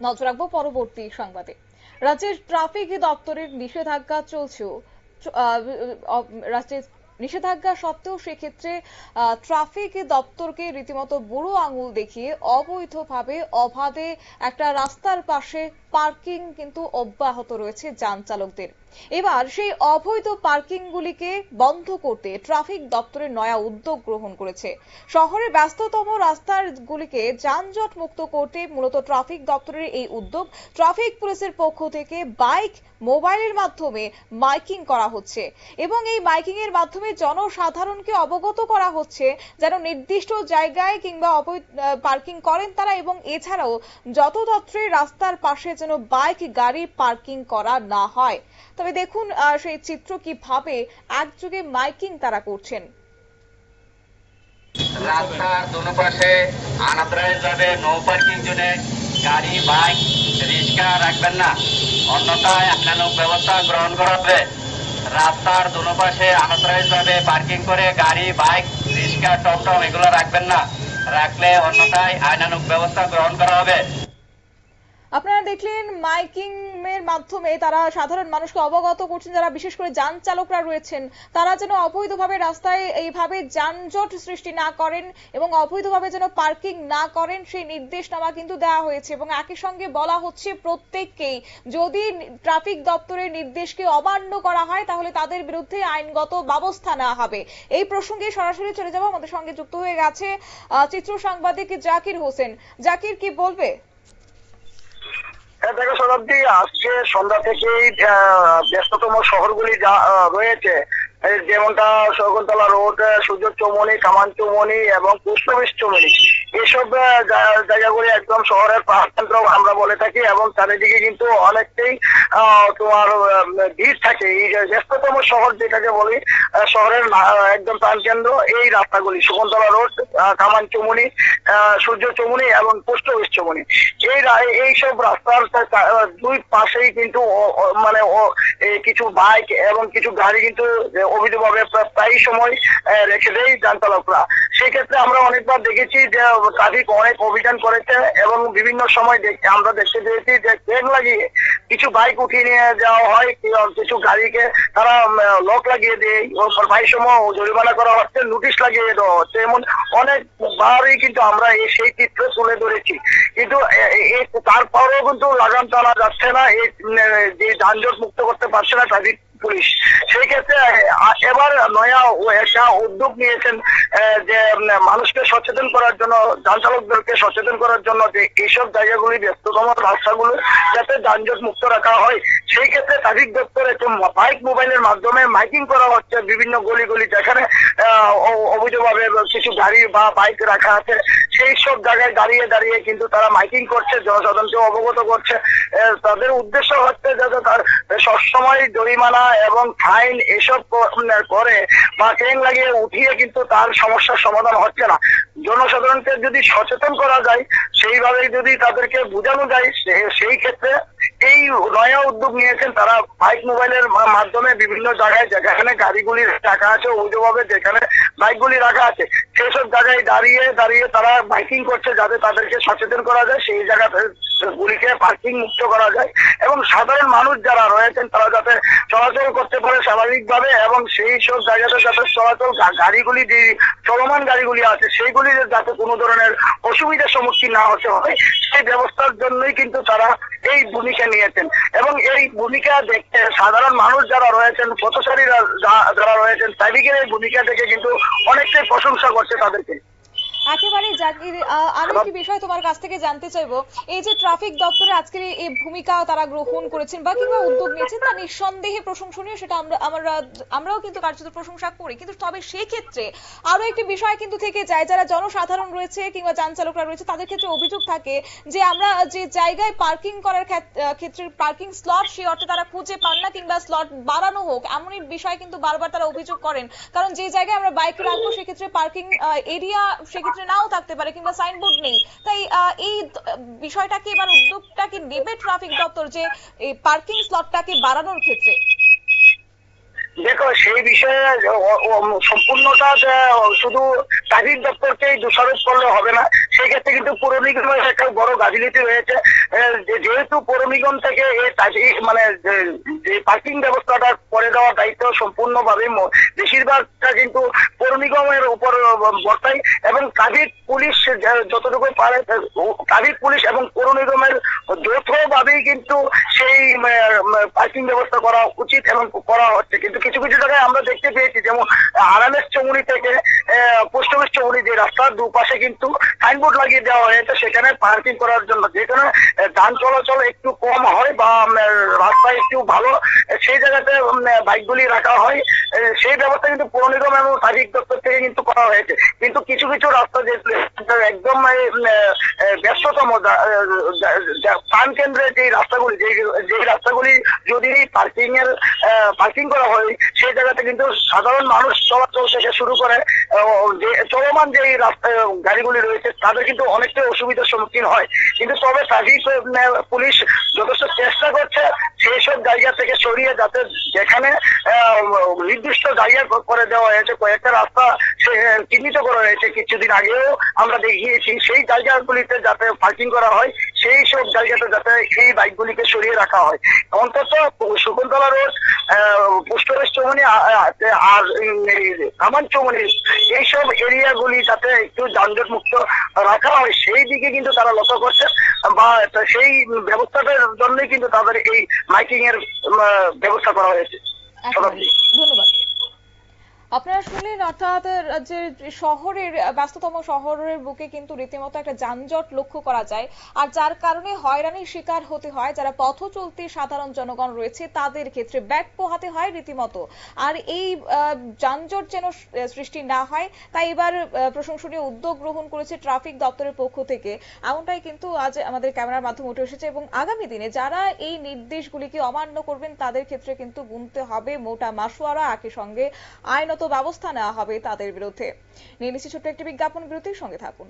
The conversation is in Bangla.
নজর রাখব পরবর্তী সংবাদে। রাজ্যের ট্রাফিক দপ্তরের নিষেধাজ্ঞা চলছেও রাজ্যের নিষেধাজ্ঞা সত্ত্বেও সেক্ষেত্রে ট্রাফিক দপ্তরকে রীতিমতো বুড়ো আঙুল দেখিয়ে অবৈধভাবে অবাধে একটা রাস্তার পাশে পার্কিং কিন্তু অব্যাহত রয়েছে যান চালকদের। এবার সেই অবৈধ পার্কিংগুলিকে বন্ধ করতে ট্রাফিক দপ্তরের নয়া উদ্যোগ গ্রহণ করেছে। শহরের ব্যস্ততম রাস্তাগুলিকে যানজট মুক্ত করতে মূলত ট্রাফিক দপ্তরের এই উদ্যোগ। ট্রাফিক পুলিশের পক্ষ থেকে বাইক মোবাইলের মাধ্যমে মাইকিং করা হচ্ছে। এবং এই মাইকিং এর মাধ্যমে জনসাধারণকে অবগত করা হচ্ছে যেন নির্দিষ্ট জায়গায় কিংবা পার্কিং করেন তারা এবং এছাড়াও যততত্রে রাস্তার পাশে যেন বাইক, গাড়ি পার্কিং করা না হয়। তবে দেখুন সেই চিত্র কীভাবে একযোগে মাইকিং তারা করছেন। রাস্তার দোনো পাশে আনাদ্রায় যাবে নো পার্কিং জোনে, গাড়ি বাইক রিক্সা রাখবেন না অন্যথায় অন্যান্য ব্যবস্থা গ্রহণ করা হবে রাস্তার দুনো পাশে পার্কিং করে গাড়ি, বাইক, রিক্সা, টমটম এগুলো রাখবেন না। রাখলে অন্যথায় আইনানুক ব্যবস্থা গ্রহণ করা হবে। আপনারা দেখলেন মাইকিং এর মাধ্যমে তারা সাধারণ মানুষকে অবগত করছেন, যারা বিশেষ করে যান চালকরা রয়েছেন, তারা যেন অবৈধভাবে রাস্তায় এইভাবে যানজট সৃষ্টি না করেন এবং অবৈধভাবে যেন পার্কিং না করেন, সেই নির্দেশনামা কিন্তু দেওয়া হয়েছে এবং একই সঙ্গে বলা হচ্ছে প্রত্যেককেই যদি ট্রাফিক দপ্তরের নির্দেশকে অমান্য করা হয়, তাহলে তাদের বিরুদ্ধে আইনগত ব্যবস্থা নেওয়া হবে। এই প্রসঙ্গে সরাসরি চলে যাব। আমাদের সঙ্গে যুক্ত হয়ে গেছে চিত্র সাংবাদিক জাকির হোসেন। জাকির, কি বলবে? হ্যাঁ দেখো শতাব্দী আজকে সন্ধ্যা থেকেই ব্যস্ততম শহরগুলি যা রয়েছে যেমনটা শকুন্তলা রোড সূর্য চৌমনি কামান চৌমনি এবং পুষ্পবিশ চৌমনি এসব জায়গাগুলি একদম শহরের প্রাণকেন্দ্র আমরা বলে থাকি এবং চারিদিকে কিন্তু অনেকটাই তোমার ভিড় থাকে। এই ব্যস্ততম শহর যেটাকে বলি শহরের একদম প্রাণকেন্দ্র এই রাস্তাগুলি। শকুন্তলা রোড কামান চৌমনি সূর্য চৌমনি এবং পোস্টঅফিস চৌমনি। এই রা- এই সব রাস্তার দুই পাশেই কিন্তু মানে কিছু বাইক এবং কিছু গাড়ি কিন্তু অবৈধভাবে প্রা- প্রায় সময় রেখে দেয় যান চালকরা সেক্ষেত্রে আমরা অনেকবার দেখেছি যে ট্রাফিক অনেক অভিযান করেছে এবং বিভিন্ন সময় আমরা দেখতে পেয়েছি যে ট্রেন লাগিয়ে কিছু বাইক উঠিয়ে নিয়ে যাওয়া হয় কিছু গাড়িকে তারা লক লাগিয়ে দেয় প্রায় সময় জরিমানা করা হচ্ছে, নোটিশ লাগিয়ে দেওয়া হচ্ছে। এমন অনেকবারই কিন্তু আমরা এই, সেই চিত্র তুলে ধরেছি। কিন্তু তারপরেও কিন্তু লাগাম টানা যাচ্ছে না এই যে যানজট মুক্ত করতে পারছে না, ট্রাফিক পুলিশ। সেই এবার নয়া একটা উদ্যোগ নিয়েছেন যে মানুষকে সচেতন করার জন্য সচেতন করার জন্য যে এইসব জায়গাগুলি, ব্যস্ততম রাস্তাগুলো যাতে যানজট মুক্ত রাখা হয়। সেই ক্ষেত্রে ট্রাফিক দপ্তর বাইক মোবাইলের মাধ্যমে মাইকিং করা হচ্ছে বিভিন্ন গলি গলি যেখানে অবৈধভাবে কিছু গাড়ি বা বাইক রাখা আছে। সেই সব জায়গায় দাঁড়িয়ে দাঁড়িয়ে কিন্তু তারা মাইকিং করছে, জনসাধারণকে অবগত করছে। তাদের উদ্দেশ্য হচ্ছে যাতে তার সবসময় জরিমানা এবং ফাইন এসব করে, বা ট্রেন লাগিয়ে উঠিয়ে কিন্তু তার সমস্যার সমাধান হচ্ছে না। জনসাধারণকে যদি সচেতন করা যায় সেইভাবে যদি তাদেরকে বোঝানো যায় সেই ক্ষেত্রে এই নয়া উদ্যোগ নিয়েছেন তারা। বাইক মোবাইলের মাধ্যমে বিভিন্ন জায়গায় যেখানে গাড়িগুলির টাকা আছে অবৈধভাবে যেখানে বাইকগুলি রাখা আছে। সেসব জায়গায় দাঁড়িয়ে দাঁড়িয়ে তারা বাইকিং করছে যাতে তাদেরকে সচেতন করা যায়, সেই জায়গাতে গুলিকে পার্কিং মুক্ত করা যায় এবং সাধারণ মানুষ যারা রয়েছেন তারা যাতে চলাচল করতে পারে স্বাভাবিকভাবে এবং সেই সব জায়গাতে যাতে চলাচল গাড়িগুলি যে চলমান গাড়িগুলি আছে, সেইগুলি যাতে কোনো ধরনের অসুবিধার সম্মুখীন না হতে হয়, সেই ব্যবস্থার জন্যই কিন্তু তারা এই ভূমিকা নিয়েছেন। এবং এই ভূমিকা দেখতে সাধারণ মানুষ যারা রয়েছেন, পথচারীরা যারা রয়েছেন, তাদেরকে এই ভূমিকা থেকে কিন্তু অনেকটাই প্রশংসা করছে তাদেরকে। একেবারে আরও একটি বিষয় তোমার কাছ থেকে জানতে চাইব। এই যে ট্রাফিক দপ্তরে আজকের এই- ভূমিকা তারা গ্রহণ করেছেন বা কিংবা উদ্যোগ নিয়েছেন তা নিঃসন্দেহে প্রশংসনীয় সেটা আমরা আমরা আমরাও কিন্তু কার্যত প্রশংসা করি। কিন্তু তবে সেই ক্ষেত্রে আরও একটি বিষয় কিন্তু থেকে যায় যারা জনসাধারণ রয়েছে কিংবা যান চালকরা রয়েছে তাদের ক্ষেত্রে অভিযোগ থাকে যে আমরা যে জায়গায় পার্কিং করার ক্ষেত- ক্ষেত্রে পার্কিং স্লট সেই অর্থে তারা খুঁজে পান না কিংবা স্লট বাড়ানো হোক এমনই বিষয় কিন্তু বারবার তারা অভিযোগ করেন। কারণ যে জায়গায় আমরা বাইক রাখব সেক্ষেত্রে পার্কিং এরিয়া সেক্ষেত্রে নাও থাকতে পারে কিংবা সাইনবোর্ড নেই। তাই এই বিষয়টাকে এবার উদ্যোগটাকে নেবে ট্রাফিক দপ্তর যে পার্কিং স্লটটাকে বাড়ানোর ক্ষেত্রে। দেখো, সেই বিষয়ে সম্পূর্ণটা শুধু ট্রাফিক দপ্তরকেই দোষারোপ করলে হবে না। সেই ক্ষেত্রে কিন্তু পুরো নিগমের একটা বড় গাফিলতি রয়েছে। যেহেতু পৌর নিগম থেকে এই মানে পার্কিং ব্যবস্থাটা করে দেওয়ার দায়িত্ব সম্পূর্ণভাবে বেশিরভাগটা কিন্তু পৌর নিগমের উপর বর্তায় এবং ট্রাফিক পুলিশ যতটুকু পারে ট্রাফিক পুলিশ এবং পৌর নিগমের যৌথভাবেই কিন্তু সেই পার্কিং ব্যবস্থা করা উচিত এবং করা হচ্ছে। কিন্তু কিছু কিছু জায়গায় আমরা দেখতে পেয়েছি, যেমন আরামের চৌমুনি থেকে পোস্ট অফিস চৌমুনি যে রাস্তার দুপাশে কিন্তু সাইনবোর্ড লাগিয়ে দেওয়া হয়েছে, সেখানে পার্কিং করার জন্য। যেখানে যান চলাচল একটু কম হয় বা রাস্তা একটু ভালো সেই জায়গাতে বাইকগুলি রাখা হয়। সেই ব্যবস্থা কিন্তু পৌর নিগম এবং ট্রাফিক দপ্তর থেকে কিন্তু করা হয়েছে। কিন্তু কিছু কিছু রাস্তা যে একদম ব্যস্ততম প্রাণ কেন্দ্রে যে রাস্তাগুলি যে রাস্তাগুলি যদি পার্কিং এর পার্কিং করা হয়, সেই জায়গাতে কিন্তু সাধারণ মানুষ চলাচল থেকে শুরু করে যে চলমান যে গাড়িগুলি রয়েছে, তাদের কিন্তু অনেকটাই অসুবিধার সম্মুখীন হয়। কিন্তু তবে ট্রাফিক পুলিশ যথেষ্ট চেষ্টা করছে। সেই সব জায়গা থেকে সরিয়ে যাতে যেখানে নির্দিষ্ট জায়গা করে দেওয়া হয়েছে, কয়েকটা রাস্তা চিহ্নিত করা হয়েছে কিছুদিন আগেও আমরা দেখিয়েছি, সেই জায়গাগুলিতে যাতে পার্কিং করা হয় সেই সব জায়গাতে যাতে এই বাইকগুলিকে সরিয়ে রাখা হয়। অন্তত শকুন্তলা রোড অফিস চৌমনি আর কামান চৌমনি এইসব এরিয়াগুলি যাতে একটু যানজট মুক্ত রাখা হয়, সেই দিকে কিন্তু তারা লক্ষ্য করছে, বা সেই ব্যবস্থাটার জন্যই কিন্তু তাদের এই মাইকিং এর ব্যবস্থা করা হয়েছে। ধন্যবাদ। আপনারা শুনলেন অর্থাৎ রাজ্যের শহরের ব্যস্ততম শহরের বুকে কিন্তু রীতিমতো একটা যানজট লক্ষ্য করা যায়। আর যার কারণে হয়রানির শিকার হতে হয়, যারা পথ চলতি সাধারণ জনগণ রয়েছে, তাদের ক্ষেত্রে ব্যাগ পোহাতে হয় রীতিমতো। আর এই যানজট যেন সৃষ্টি না হয়, তাই এবার প্রশংসনীয় উদ্যোগ গ্রহণ করেছে ট্রাফিক দপ্তরের পক্ষ থেকে। এমনটাই কিন্তু আজ আমাদের ক্যামেরার মাধ্যমে উঠে এসেছে এবং আগামী দিনে যারা এই নির্দেশগুলিকে অমান্য করবেন, তাদের ক্ষেত্রে কিন্তু গুনতে হবে মোটা মাসুয়ারা। একই সঙ্গে আইনত ব্যবস্থা নেওয়া হবে তাদের বিরুদ্ধে। নিয়ে নিচ্ছি ছোট্ট একটি বিজ্ঞাপন বিরতির সঙ্গে থাকুন।